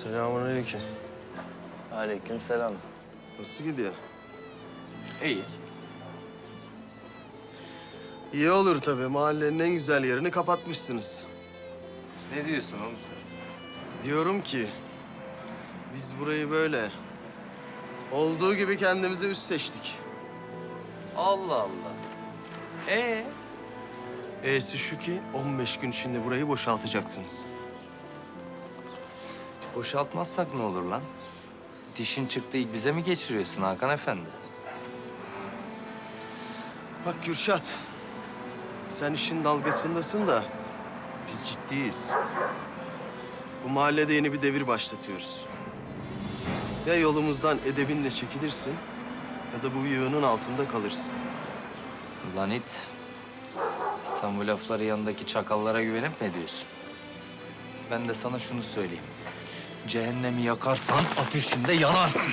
Selamünaleyküm. Aleyküm selam. Nasıl gidiyor? İyi. İyi olur tabii. Mahallenin en güzel yerini kapatmışsınız. Ne diyorsun oğlum sen? Diyorum ki biz burayı böyle olduğu gibi kendimize üst seçtik. Allah Allah. Ee? E'si şu ki 15 gün içinde burayı boşaltacaksınız. Boşaltmazsak ne olur lan? Dişin çıktı ilk bize mi geçiriyorsun Hakan Efendi? Bak Kürşat, sen işin dalgasındasın da biz ciddiyiz. Bu mahallede yeni bir devir başlatıyoruz. Ya yolumuzdan edebinle çekilirsin ya da bu yığının altında kalırsın. Lan it. Sen bu lafları yanındaki çakallara güvenip mi ediyorsun? Ben de sana şunu söyleyeyim. Cehennemi yakarsan ateşinde yanarsın.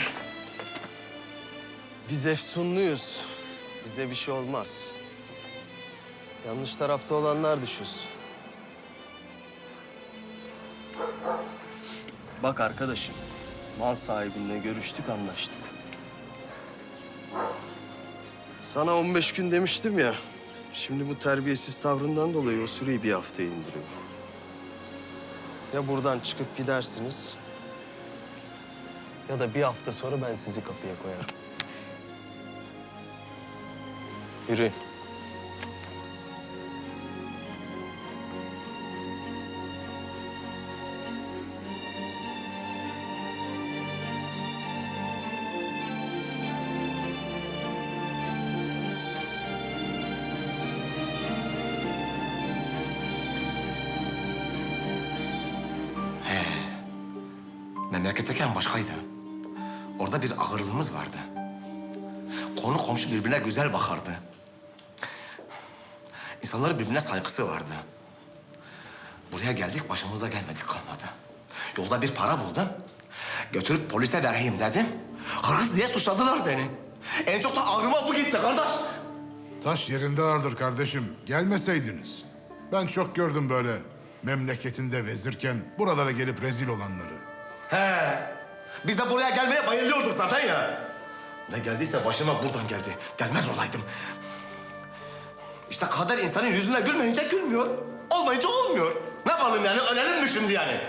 Biz efsunluyuz. Bize bir şey olmaz. Yanlış tarafta olanlar düşünsün. Bak arkadaşım, mal sahibinle görüştük, anlaştık. Sana 15 gün demiştim ya. Şimdi bu terbiyesiz tavrından dolayı o süreyi bir haftaya indiriyorum. Ya buradan çıkıp gidersiniz ya da bir hafta sonra ben sizi kapıya koyarım. Yürüyün. Memleketteyken başkaydı. Orada bir ağırlığımız vardı. Konu komşu birbirine güzel bakardı. İnsanların birbirine saygısı vardı. Buraya geldik başımıza gelmedik kalmadı. Yolda bir para buldum. Götürüp polise vereyim dedim. Hırsız diye suçladılar beni. En çok da ağrıma bu gitti kardeş. Taş yerinde ağırdır kardeşim. Gelmeseydiniz. Ben çok gördüm böyle memleketinde vezirken buralara gelip rezil olanları. He. Biz de buraya gelmeye bayılıyorduk zaten ya. Ne geldiyse başıma buradan geldi. Gelmez olaydım. İşte kader insanın yüzüne gülmeyince gülmüyor. Olmayınca olmuyor. Ne yapalım yani? Ölelim mi şimdi yani?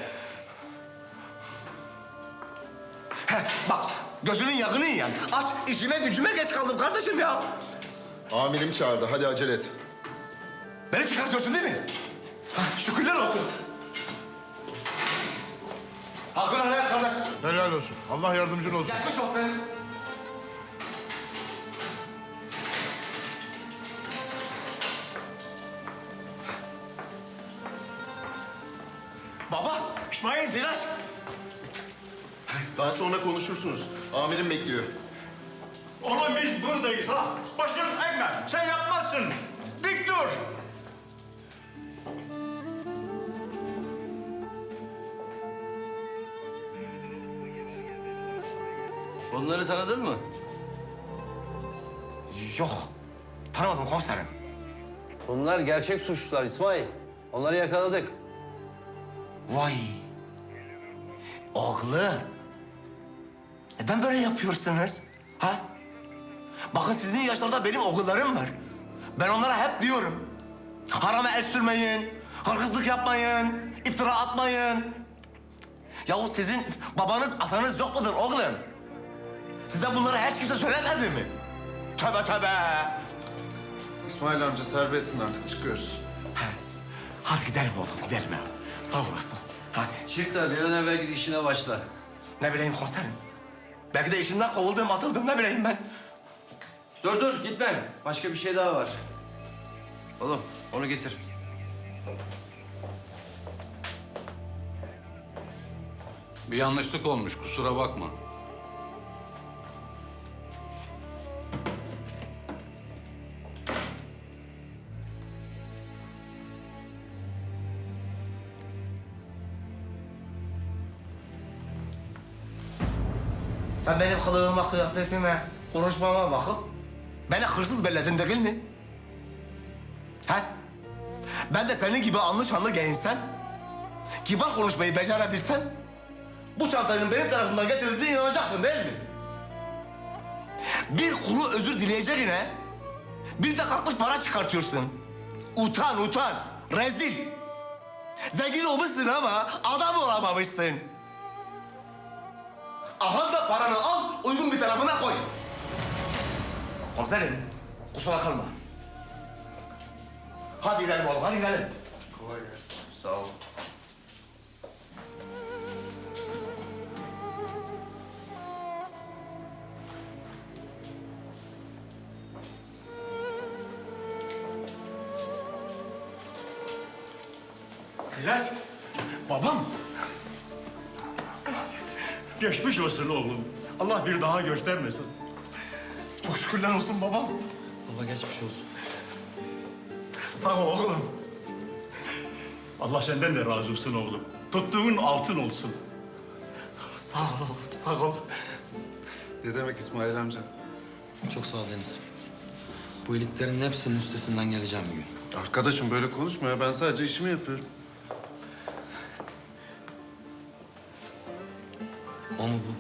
He, bak gözünün yakını yiyen. Aç işime gücüme geç kaldım kardeşim ya. Amirim çağırdı. Hadi acele et. Beni çıkartıyorsun değil mi? Ha, şükürler olsun. Helal olsun. Allah yardımcın olsun. Geçmiş olsun. Baba, İsmail, Ziraç. Daha sonra konuşursunuz. Amirim bekliyor. Oğlum biz buradayız ha. Başın eğme. Sen yapmazsın. Dik dur. Onları tanıdın mı? Yok, tanımadım komiserim. Bunlar gerçek suçlular İsmail. Onları yakaladık. Vay. Oğlum. Neden böyle yapıyorsunuz? Ha? Bakın sizin yaşlarda benim oğullarım var. Ben onlara hep diyorum. Harama el sürmeyin, hırsızlık yapmayın, iftira atmayın. Yahu sizin babanız, atanız yok mudur oğlum? Size bunları hiç kimse söylemedi mi? Tövbe tövbe. İsmail amca serbestsin artık. Çıkıyoruz. Hadi gidelim oğlum, gidelim ya. Sağ olasın. Hadi. Çık da bir an evvel git işine başla. Ne bileyim komiserim. Belki de işimden kovuldum, atıldım ne bileyim ben. Dur dur gitme. Başka bir şey daha var. Oğlum onu getir. Bir yanlışlık olmuş kusura bakma. Sen benim kılığıma, kıyafetime, konuşmama bakıp beni hırsız belledin değil mi? He? Ben de senin gibi anlı şanlı giyinsem, kibar konuşmayı becerebilsem, bu çantanın benim tarafından getirildiğine inanacaksın değil mi? Bir kuru özür dileyeceğine bir de kalkmış para çıkartıyorsun. Utan utan, rezil. Zengin olmuşsun ama adam olamamışsın. Aha da paranı al, uygun bir tarafına koy. Komiserim, kusura kalma. Hadi gidelim oğlum, hadi gidelim. Kolay gelsin. Sağ ol. Sirac, Babam, geçmiş olsun oğlum. Allah bir daha göstermesin. çok şükürler olsun babam. Baba geçmiş olsun. Sağ ol oğlum. Allah senden de razı olsun oğlum. Tuttuğun altın olsun. Sağ ol oğlum, sağ ol. Ne demek İsmail amca? Çok sağ ol Deniz. Bu iyiliklerin hepsinin üstesinden geleceğim bir gün. Arkadaşım böyle konuşma ya. Ben sadece işimi yapıyorum. O mu bu?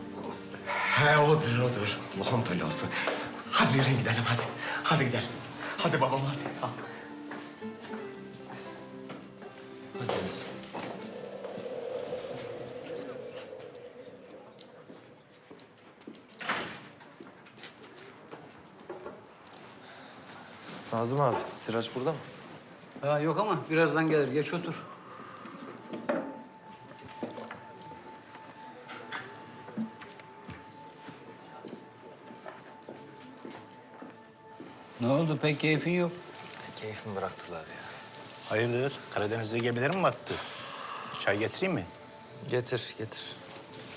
He odur, odur. Allah'ın belası. Hadi yürüyün gidelim, hadi. Hadi gidelim. Hadi babam, hadi. Al. Hadi Deniz. Nazım abi, Sıraç burada mı? Ha, yok ama birazdan gelir. Geç otur. Pek keyfin yok. Keyfimi bıraktılar ya. Hayırdır? Karadeniz'de gemiler mi battı? Çay getireyim mi? Getir, getir.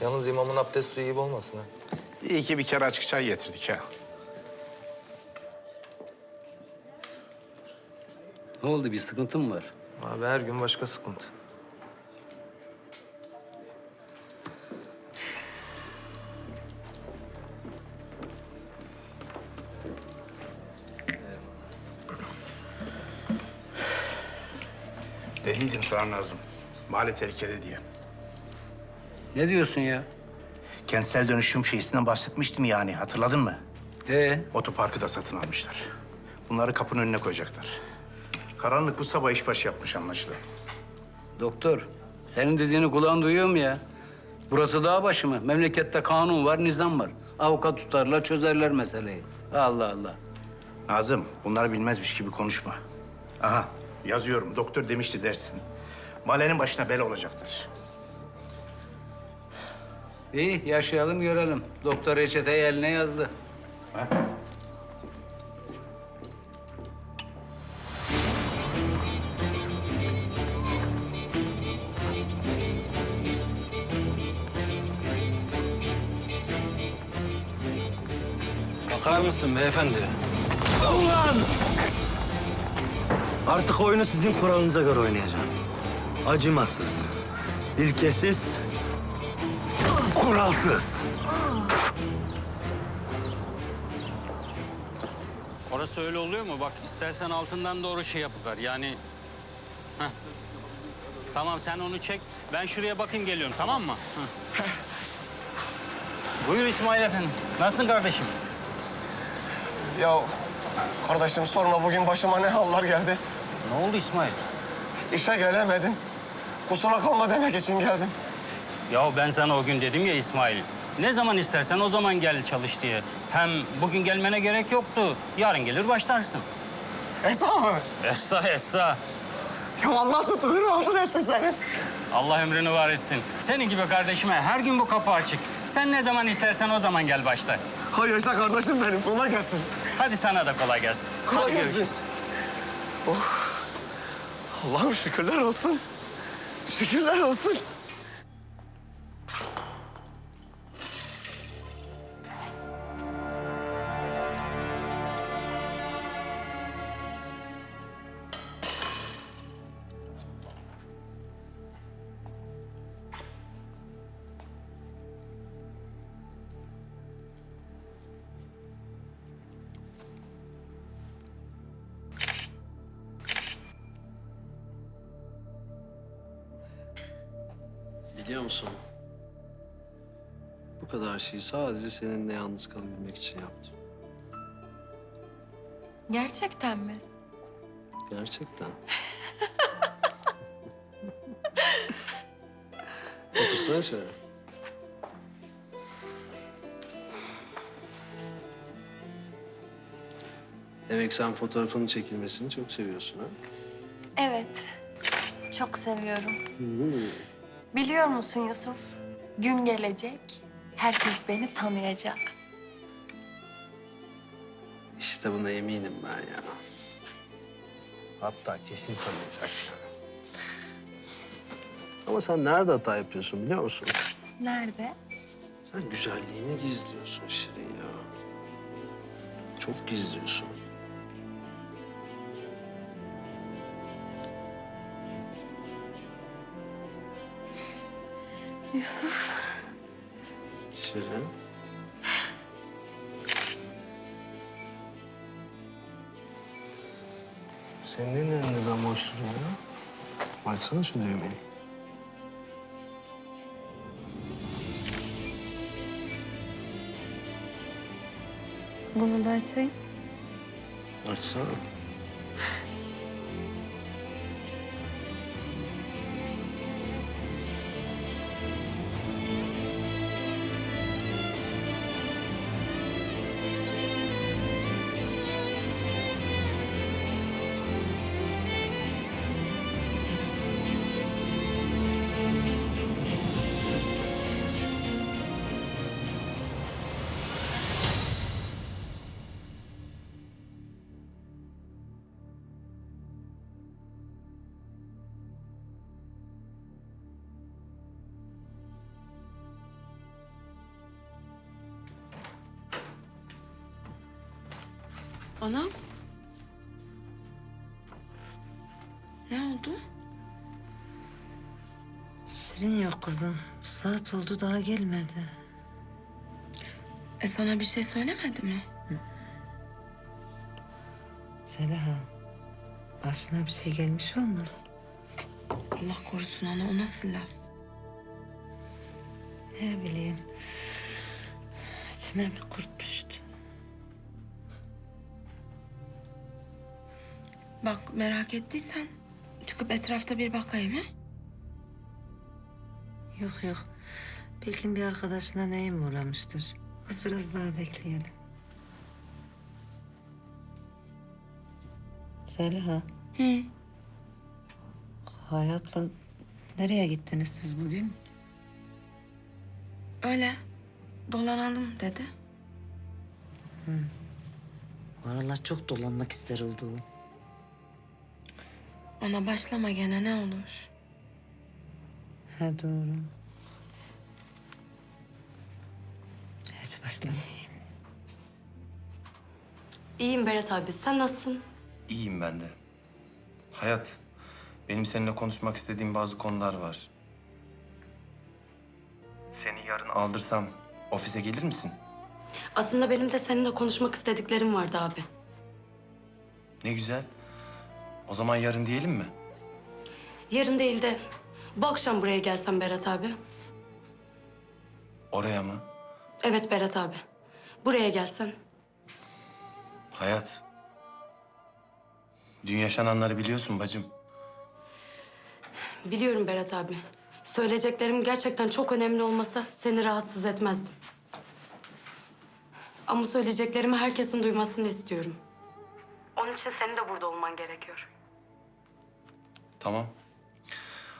Yalnız imamın abdest suyu gibi olmasın ha. İyi ki bir kere açık çay getirdik ha. Ne oldu? Bir sıkıntın mı var? Abi her gün başka sıkıntı. Dediydim sana Nazım. Mahalle tehlikeli diye. Ne diyorsun ya? Kentsel dönüşüm şeysinden bahsetmiştim yani. Hatırladın mı? Ee, Otoparkı da satın almışlar. Bunları kapının önüne koyacaklar. Karanlık bu sabah işbaşı yapmış anlaşılan. doktor. Senin dediğini kulağın duyuyor mu ya? Burası dağ başı mı? Memlekette kanun var, nizam var. Avukat tutarlar, çözerler meseleyi. Allah Allah. Nazım, bunları bilmezmiş gibi konuşma. Aha, yazıyorum. Doktor demişti dersin. Mahallenin başına bela olacaklar. İyi, yaşayalım görelim. Doktor reçeteyi eline yazdı. Bakar mısın beyefendi? Ulan! Artık oyunu sizin kuralınıza göre oynayacağım. Acımasız, ilkesiz, kuralsız. Orası öyle oluyor mu? Bak istersen altından doğru şey yapıver. Yani... Heh. Tamam sen onu çek. Ben şuraya bakın geliyorum tamam mı? Heh. Buyur İsmail Efendi. Nasılsın kardeşim? Ya kardeşim sorma bugün başıma ne haller geldi. Ne oldu İsmail? İşe gelemedim. Kusura kalma demek için geldim. Ya ben sana o gün dedim ya İsmail. Ne zaman istersen o zaman gel çalış diye. Hem bugün gelmene gerek yoktu. Yarın gelir başlarsın. Esra mı? Essa essa. Ya Allah tuttuğunu altın etsin senin. Allah ömrünü var etsin. Senin gibi kardeşime her gün bu kapı açık. Sen ne zaman istersen o zaman gel başla. Hay yaşa kardeşim benim. Kolay gelsin. Hadi sana da kolay gelsin. Kolay Hadi gelsin. görüşürüz. Oh. Allah'ım şükürler olsun. Şükürler olsun. Biliyor musun? kadar şeyi sadece seninle yalnız kalabilmek için yaptım. Gerçekten mi? Gerçekten. Otursana şöyle. Demek sen fotoğrafının çekilmesini çok seviyorsun ha? Evet. Çok seviyorum. Biliyor musun Yusuf? Gün gelecek. Herkes beni tanıyacak. İşte buna eminim ben ya. Hatta kesin tanıyacak. Ama sen nerede hata yapıyorsun biliyor musun? Nerede? Sen güzelliğini gizliyorsun Şirin ya. Çok gizliyorsun. Yusuf. Şirin. Senin elin neden boş duruyor ya? Açsana şu düğmeyi. Bunu da açayım. Açsana. Anam. Ne oldu? Şirin yok kızım. Saat oldu daha gelmedi. E sana bir şey söylemedi mi? Selaha. Başına bir şey gelmiş olmaz. Allah korusun ana o nasıl laf? Ne bileyim. İçime bir kurt düştü. Merak ettiysen çıkıp etrafta bir bakayım ha? Yok yok. Belki bir arkadaşına neyim uğramıştır. Kız biraz daha bekleyelim. Selaha. Hı. Hayatla nereye gittiniz siz bugün? Öyle dolanalım dedi. Bu aralar çok dolanmak ister oldu. Ona başlama gene ne olur. He doğru. Hiç başlamayayım. İyiyim Berat abi sen nasılsın? İyiyim ben de. Hayat, benim seninle konuşmak istediğim bazı konular var. Seni yarın aldırsam ofise gelir misin? Aslında benim de seninle konuşmak istediklerim vardı abi. Ne güzel. O zaman yarın diyelim mi? Yarın değil de bu akşam buraya gelsen Berat abi. Oraya mı? Evet Berat abi. Buraya gelsen. Hayat. Dün yaşananları biliyorsun bacım. Biliyorum Berat abi. Söyleyeceklerim gerçekten çok önemli olmasa seni rahatsız etmezdim. Ama söyleyeceklerimi herkesin duymasını istiyorum. Onun için senin de burada olman gerekiyor. Tamam.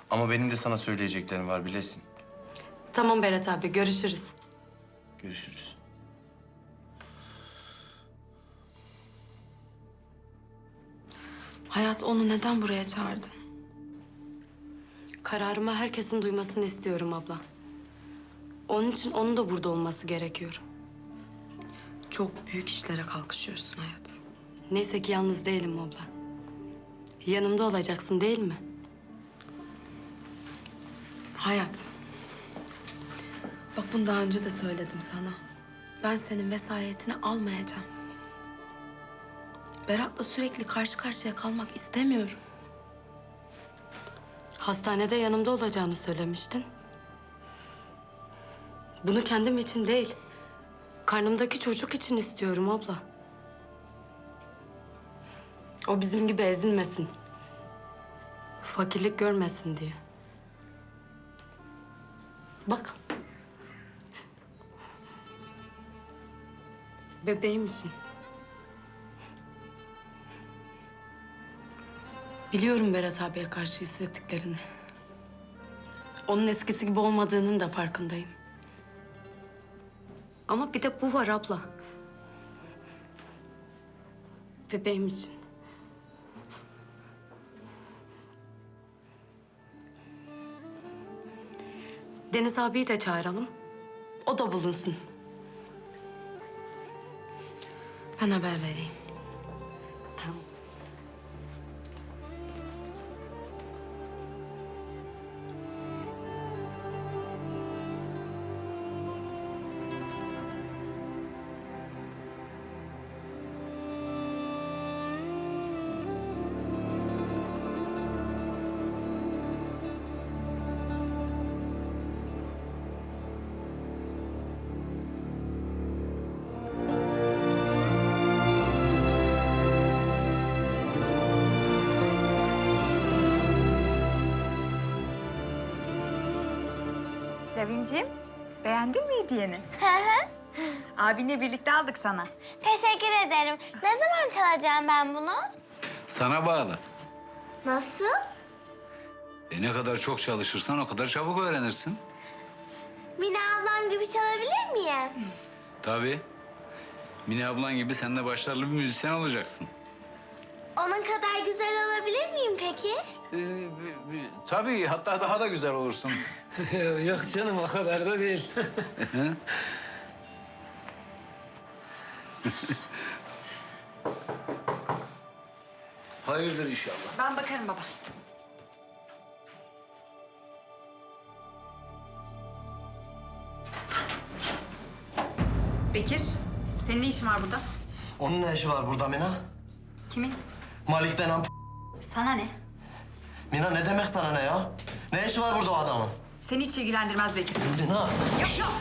Ama benim de sana söyleyeceklerim var bilesin. Tamam Berat abi, görüşürüz. Görüşürüz. Hayat onu neden buraya çağırdın? Kararımı herkesin duymasını istiyorum abla. Onun için onun da burada olması gerekiyor. Çok büyük işlere kalkışıyorsun hayat. Neyse ki yalnız değilim abla. Yanımda olacaksın değil mi? Hayat. Bak bunu daha önce de söyledim sana. Ben senin vesayetini almayacağım. Berat'la sürekli karşı karşıya kalmak istemiyorum. Hastanede yanımda olacağını söylemiştin. Bunu kendim için değil. Karnımdaki çocuk için istiyorum abla. O bizim gibi ezilmesin. Fakirlik görmesin diye. Bak. Bebeğim için. Biliyorum Berat abiye karşı hissettiklerini. Onun eskisi gibi olmadığının da farkındayım. Ama bir de bu var abla. Bebeğim için. Deniz abiyi de çağıralım. O da bulunsun. Ben haber vereyim. Lavinciğim, beğendin mi hediyeni? Hı hı. Abinle birlikte aldık sana. Teşekkür ederim. Ne zaman çalacağım ben bunu? Sana bağlı. Nasıl? E ne kadar çok çalışırsan o kadar çabuk öğrenirsin. Mine ablam gibi çalabilir miyim? Tabii. Mine ablan gibi sen de başarılı bir müzisyen olacaksın. Onun kadar güzel olabilir miyim peki? tabii hatta daha da güzel olursun. Yok canım o kadar da değil. Hayırdır inşallah. Ben bakarım baba. Bekir, senin ne işin var burada? Onun ne işi var burada Mina? Kimin? Malik denen p- Sana ne? Mina ne demek sana ne ya? Ne işi var burada o adamın? Seni hiç ilgilendirmez Bekir. Mina. Yok yok.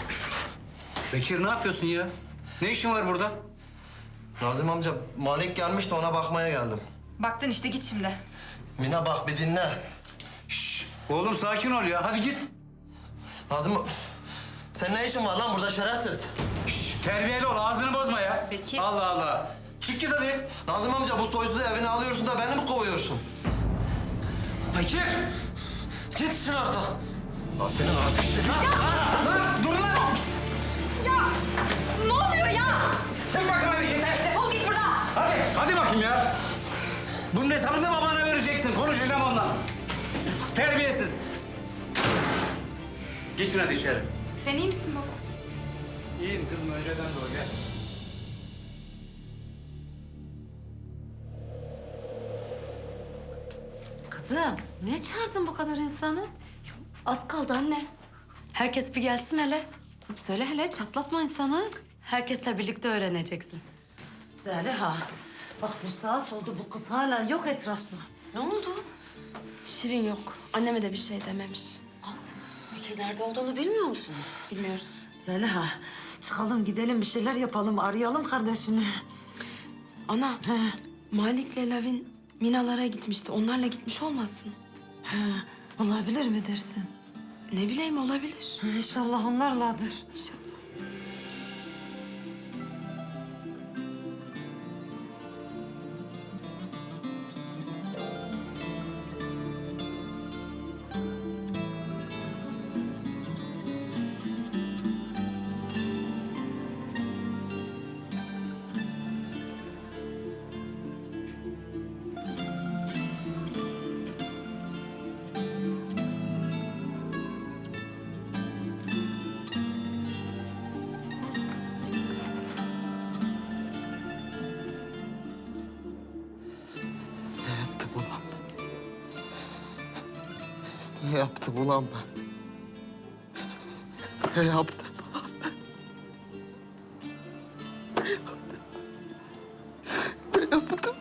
Bekir ne yapıyorsun ya? Ne işin var burada? Nazım amca Malik gelmişti ona bakmaya geldim. Baktın işte git şimdi. Mina bak bir dinle. Oğlum sakin ol ya. Hadi git. Nazım sen ne işin var lan burada şerefsiz? Terbiyeli ol. Ağzını bozma ya. Bekir. Allah Allah. Çık git hadi. Nazım amca bu soysuzu evine alıyorsun da beni mi kovuyorsun? Bekir! Gitsin artık. Lan senin artık Dur lan. Ya! Ne oluyor ya? Çek bakayım hadi yeter. Defol git buradan. Hadi. Hadi bakayım ya. Bunun hesabını da babana vereceksin. Konuşacağım onunla. Terbiyesiz. Geçin hadi içeri. Sen iyi misin baba? İyiyim kızım. Önceden de o. Gel. Kızım, niye çağırdın bu kadar insanı? Az kaldı anne. Herkes bir gelsin hele. Kızım söyle hele, çatlatma insanı. Herkesle birlikte öğreneceksin. Zeliha, bak bu saat oldu, bu kız hala yok etrafta. Ne oldu? Şirin yok. Anneme de bir şey dememiş. Peki nerede olduğunu bilmiyor musun? Bilmiyoruz. Zeliha, çıkalım gidelim bir şeyler yapalım, arayalım kardeşini. Ana, Malik'le Lavin Minalara gitmişti. Onlarla gitmiş olmasın? He, olabilir mi dersin? Ne bileyim olabilir. İnşallah onlarladır. Ne yaptım ulan ben? Ne yaptım? Ne yaptım?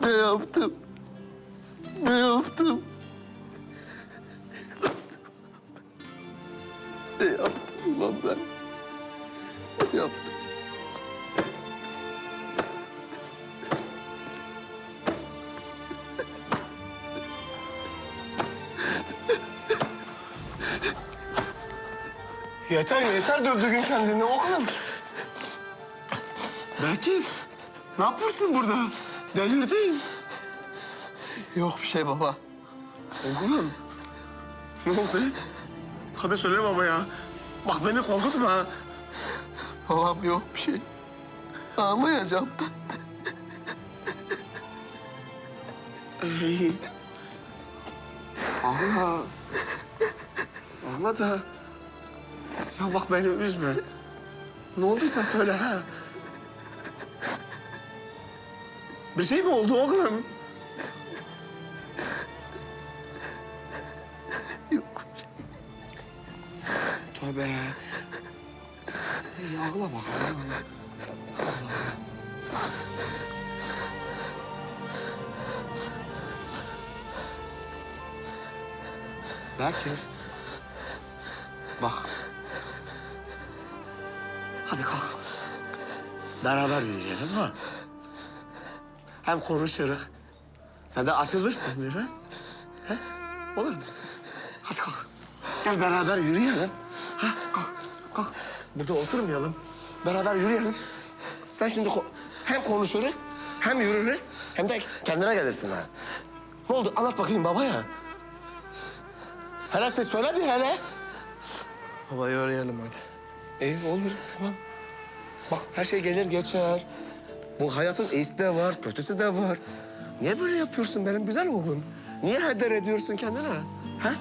Ne yaptım? Ne Yeter yeter dövdüğün kendini oğlum. Belki ne yapıyorsun burada? Delirdin. Yok bir şey baba. Oğlum. Ne oldu? Hadi söyle baba ya. Bak beni korkutma. Babam yok bir şey. Ağlamayacağım. Ey. Ağla. Ağla da. Ya bak beni üzme. Ne olduysa söyle ha. Bir şey mi oldu oğlum? Yok. Tövbe. Ey, ağla bak. Ağla. Beraber yürüyelim ha. Hem konuşuruz. Sen de açılırsın biraz. He? Olur mu? Hadi kalk. Gel beraber yürüyelim. Ha? Kalk, kalk. Burada oturmayalım. Beraber yürüyelim. Sen şimdi ko- hem konuşuruz, hem yürürüz, hem de kendine gelirsin ha. Ne oldu? Anlat bakayım baba ya. Hele sen söyle bir hele. Babayı arayalım hadi. İyi olur tamam. Bak her şey gelir geçer. Bu hayatın iyisi de var, kötüsü de var. Niye böyle yapıyorsun benim güzel oğlum? Niye heder ediyorsun kendine? Ha?